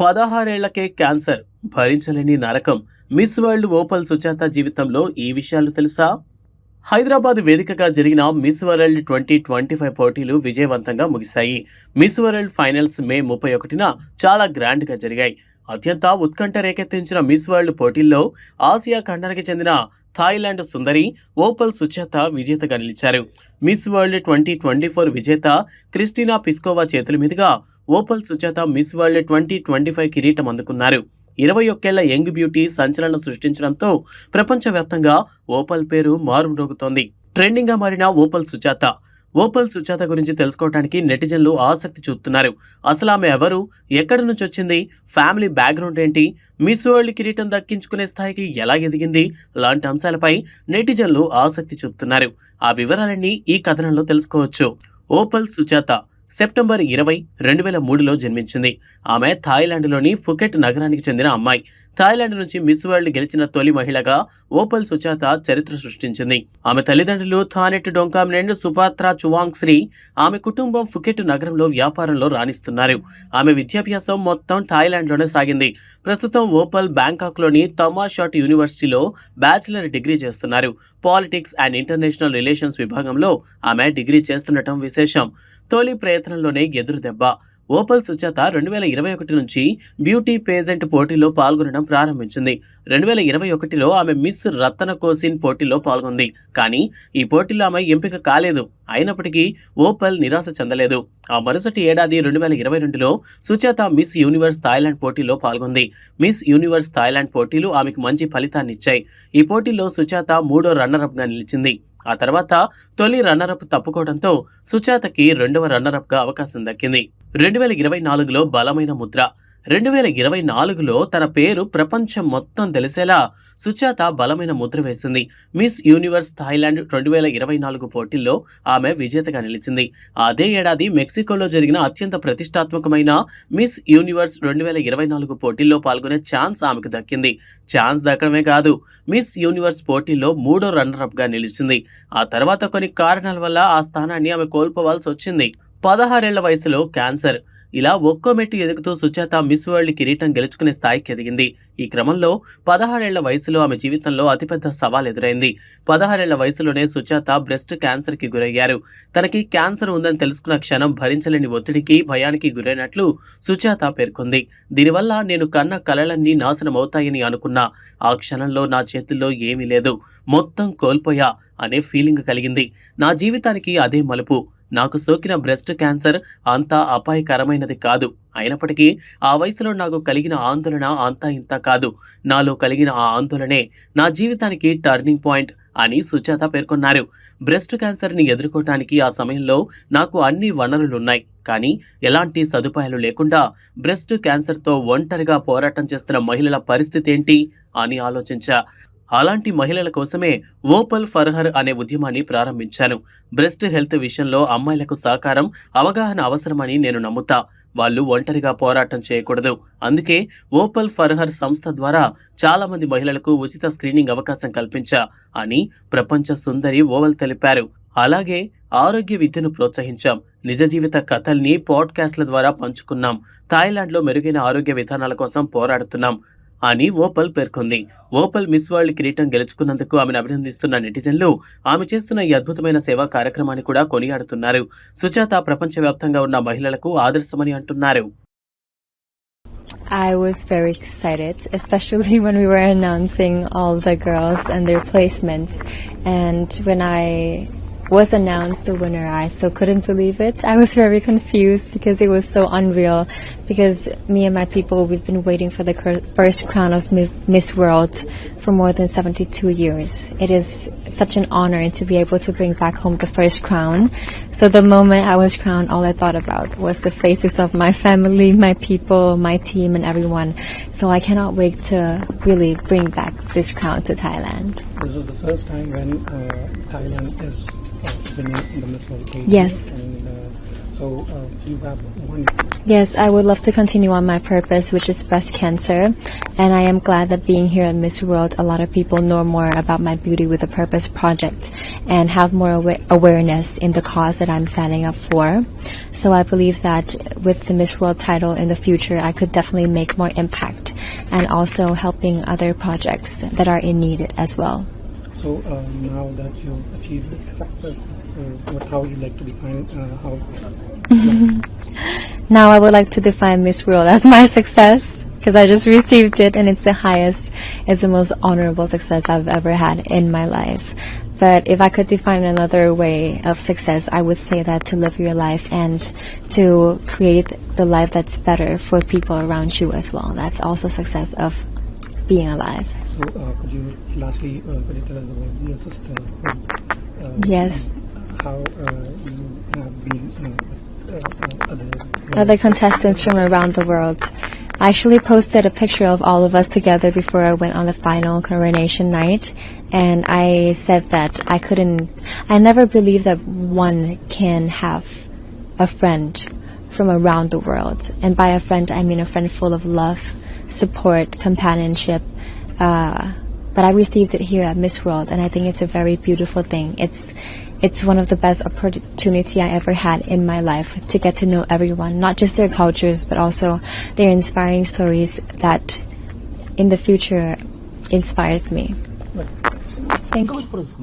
పదహారేళ్ళకే cancer భరించలేని నరకం. Miss world Opal Sujatha జీవితంలో ఈ విషయాలు తెలుసా? హైదరాబాద్ వేదికగా జరిగిన Miss World twenty twenty five పోటీలు విజయవంతంగా ముగిశాయి. మిస్ వరల్డ్ ఫైనల్స్ మే ముప్పై ఒకటిన చాలా గ్రాండ్గా జరిగాయి. అత్యంత ఉత్కంఠ రేకెత్తించిన మిస్ వరల్డ్ పోటీల్లో ఆసియా ఖండానికి చెందిన థాయిలాండ్ సుందరి ఓపల్ సుచేత విజేతగా నిలిచారు. Miss World twenty twenty four విజేత క్రిస్టినా పిస్కోవా చేతుల మీదుగా Opal Suchata Miss World twenty twenty five కిరీటం అందుకున్నారు. ఇరవై ఒక్కేళ్ళ యంగ్ బ్యూటీ సంచలనం సృష్టించడంతో ప్రపంచవ్యాప్తంగా ఓపల్ పేరు మారుమ్రోగుతోంది. ట్రెండింగ్గా మారిన ఓపల్ సుజాత ఓపల్ సుజాత గురించి తెలుసుకోవడానికి నెటిజన్లు ఆసక్తి చూపుతున్నారు. అసలు ఆమె ఎవరు? ఎక్కడి నుంచి వచ్చింది? ఫ్యామిలీ బ్యాక్గ్రౌండ్ ఏంటి? మిస్ వరల్డ్ కిరీటం దక్కించుకునే స్థాయికి ఎలా ఎదిగింది? లాంటి అంశాలపై నెటిజన్లు ఆసక్తి చూపుతున్నారు. ఆ వివరాలన్నీ ఈ కథనంలో తెలుసుకోవచ్చు. ఓపల్ సుజాత సెప్టెంబర్ ఇరవై రెండు వేల మూడులో జన్మించింది. ఆమె థాయిలాండ్లోని ఫుకెట్ నగరానికి చెందిన అమ్మాయి. థాయిలాండ్ నుంచి మిస్ వరల్డ్ గెలిచిన తొలి మహిళగా ఓపల్ సుచాత చరిత్ర సృష్టించింది. ఆమె తల్లిదండ్రులు థానెట్ డొంకామినెండ్ సుపాత్రా చువాంగ్ శ్రీ ఆమె కుటుంబం ఫుకెట్ నగరంలో వ్యాపారంలో రాణిస్తున్నారు. ఆమె విద్యాభ్యాసం మొత్తం థాయిలాండ్లోనే సాగింది. ప్రస్తుతం ఓపల్ బ్యాంకాక్లోని తమాషాట్ యూనివర్సిటీలో బ్యాచిలర్ డిగ్రీ చేస్తున్నారు. పాలిటిక్స్ అండ్ ఇంటర్నేషనల్ రిలేషన్స్ విభాగంలో ఆమె డిగ్రీ చేస్తుండటం విశేషం. తొలి ప్రయత్నంలోనే ఎదురు దెబ్బ ఓపల్ సుజాత రెండు వేల ఇరవై ఒకటి నుంచి బ్యూటీ పేజెంట్ పోటీలో పాల్గొనడం ప్రారంభించింది. రెండు వేల ఇరవై ఒకటిలో ఆమె మిస్ రత్న కోసిన్ పోటీలో పాల్గొంది. కానీ ఈ పోటీలో ఆమె ఎంపిక కాలేదు. అయినప్పటికీ ఓపల్ నిరాశ చెందలేదు. ఆ మరుసటి ఏడాది రెండు వేల ఇరవై రెండులో సుచేత మిస్ యూనివర్స్ థాయిలాండ్ పోటీలో పాల్గొంది. మిస్ యూనివర్స్ థాయిలాండ్ పోటీలు ఆమెకు మంచి ఫలితాన్ని ఇచ్చాయి. ఈ పోటీలో సుచేత మూడో రన్నరప్గా నిలిచింది. ఆ తర్వాత తొలి రన్నరప్ తప్పుకోవడంతో సుజాతకి రెండవ రన్నరప్గా అవకాశం దక్కింది. రెండు వేల ఇరవై నాలుగులో బలమైన ముద్ర రెండు వేల ఇరవై నాలుగులో తన పేరు ప్రపంచం మొత్తం తెలిసేలా సుచాత బలమైన ముద్ర వేసింది. మిస్ యూనివర్స్ థాయిలాండ్ రెండు వేల ఇరవై నాలుగు పోటీల్లో ఆమె విజేతగా నిలిచింది. అదే ఏడాది మెక్సికోలో జరిగిన అత్యంత ప్రతిష్టాత్మకమైన మిస్ యూనివర్స్ రెండు వేల ఇరవై నాలుగు పోటీల్లో పాల్గొనే ఛాన్స్ ఆమెకు దక్కింది. ఛాన్స్ దక్కడమే కాదు మిస్ యూనివర్స్ పోటీల్లో మూడో రన్నరప్గా నిలిచింది. ఆ తర్వాత కొన్ని కారణాల వల్ల ఆ స్థానాన్ని ఆమె కోల్పోవాల్సి వచ్చింది పదహారేళ్ళ వయసులో క్యాన్సర్. ఇలా ఒక్కో మెట్టు ఎదుగుతూ సుచేత మిస్ వరల్డ్ కిరీటం గెలుచుకునే స్థాయికి ఎదిగింది. ఈ క్రమంలో పదహారేళ్ళ వయసులో ఆమె జీవితంలో అతిపెద్ద సవాల్ ఎదురైంది. పదహారేళ్ళ వయసులోనే సుచేత బ్రెస్ట్ క్యాన్సర్కి గురయ్యారు. తనకి క్యాన్సర్ ఉందని తెలుసుకున్న క్షణం భరించలేని ఒత్తిడికి భయానికి గురైనట్లు సుచేత పేర్కొంది. దీనివల్ల నేను కన్న కలలన్నీ నాశనం అవుతాయని అనుకున్నా. ఆ క్షణంలో నా చేతుల్లో ఏమీ లేదు. మొత్తం కోల్పోయా. అనే ఫీలింగ్ కలిగింది. నా జీవితానికి అదే మలుపు. నాకు సోకిన బ్రెస్ట్ క్యాన్సర్ అంత అపాయకరమైనది కాదు. అయినప్పటికీ ఆ వయసులో నాకు కలిగిన ఆందోళన అంతా ఇంత కాదు. నాలో కలిగిన ఆ ఆందోళనే నా జీవితానికి టర్నింగ్ పాయింట్ అని సుజాత పేర్కొన్నారు. బ్రెస్ట్ క్యాన్సర్ని ఎదుర్కోవటానికి ఆ సమయంలో నాకు అన్ని వనరులున్నాయి. కానీ ఎలాంటి సదుపాయాలు లేకుండా బ్రెస్ట్ క్యాన్సర్తో ఒంటరిగా పోరాటం చేస్తున్న మహిళల పరిస్థితి ఏంటి అని ఆలోచించా. అలాంటి మహిళల కోసమే ఓపల్ ఫర్హర్ అనే ఉద్యమాన్ని ప్రారంభించాను. బ్రెస్ట్ హెల్త్ విషయంలో అమ్మాయిలకు సహకారం అవగాహన అవసరమని నేను నమ్ముతా. వాళ్ళు ఒంటరిగా పోరాటం చేయకూడదు. అందుకే ఓపల్ ఫర్హర్ సంస్థ ద్వారా చాలా మంది మహిళలకు ఉచిత స్క్రీనింగ్ అవకాశం కల్పించా అని ప్రపంచ సుందరి ఓవల్ తెలిపారు. అలాగే ఆరోగ్య విద్యను ప్రోత్సహించాం. నిజ జీవిత కథల్ని పాడ్కాస్ట్ల ద్వారా పంచుకున్నాం. థాయిలాండ్లో మెరుగైన ఆరోగ్య విధానాల కోసం పోరాడుతున్నాం. అని ఓపల్ పేర్కొంది. ఓపల్ మిస్ వరల్డ్ కిరీటం గెలుచుకున్నందుకు ఆమెను అభినందిస్తున్న నెటిజన్లు ఆమె చేస్తున్న ఈ అద్భుతమైన సేవా కార్యక్రమాన్ని కూడా కొనియాడుతున్నారు. సుజాత ప్రపంచవ్యాప్తంగా ఉన్న మహిళలకు ఆదర్శమని అంటున్నారు. I was very excited, especially when we were announcing all the girls and their placements. And when I was announced the winner, I still couldn't believe it. I was very confused because it was so unreal. Because me and my people, we've been waiting for the first crown of Miss World for more than 72 years. It is such an honor to be able to bring back home the first crown. So the moment I was crowned, all I thought about was the faces of my family, my people, my team, and everyone. So I cannot wait to really bring back this crown to Thailand. This is the first time when uh, Thailand is uh, winning the World pageant. Yes. And uh, so uh, you have on? Yes, I would love to continue on my purpose, which is breast cancer. And I am glad that being here at Miss World, a lot of people know more about my Beauty with a Purpose project and have more awa- awareness in the cause that I'm standing up for. So I believe that with the Miss World title in the future, I could definitely make more impact and also helping other projects that are in need as well. So uh, now that you've achieved this success, uh, what how would you like to define uh, how? Now I would like to define Miss World as my success because I just received it and it's the highest, it's the most honorable success I've ever had in my life. But if I could define another way of success, I would say that to live your life and to create the life that's better for people around you as well. That's also success of being alive. So uh, could you lastly uh, could you tell us about your sister? Who, Yes. How uh, you have been other other contestants from around the world. I actually posted a picture of all of us together before I went on the final coronation night, and I said that I couldn't, I never believed that one can have a friend from around the world. And by a friend, I mean a friend full of love, support, companionship. Uh, but I received it here at Miss World, and I think it's a very beautiful thing. It's it's one of the best opportunity I ever had in my life to get to know everyone, not just their cultures, but also their inspiring stories that in the future inspires me. Thank you.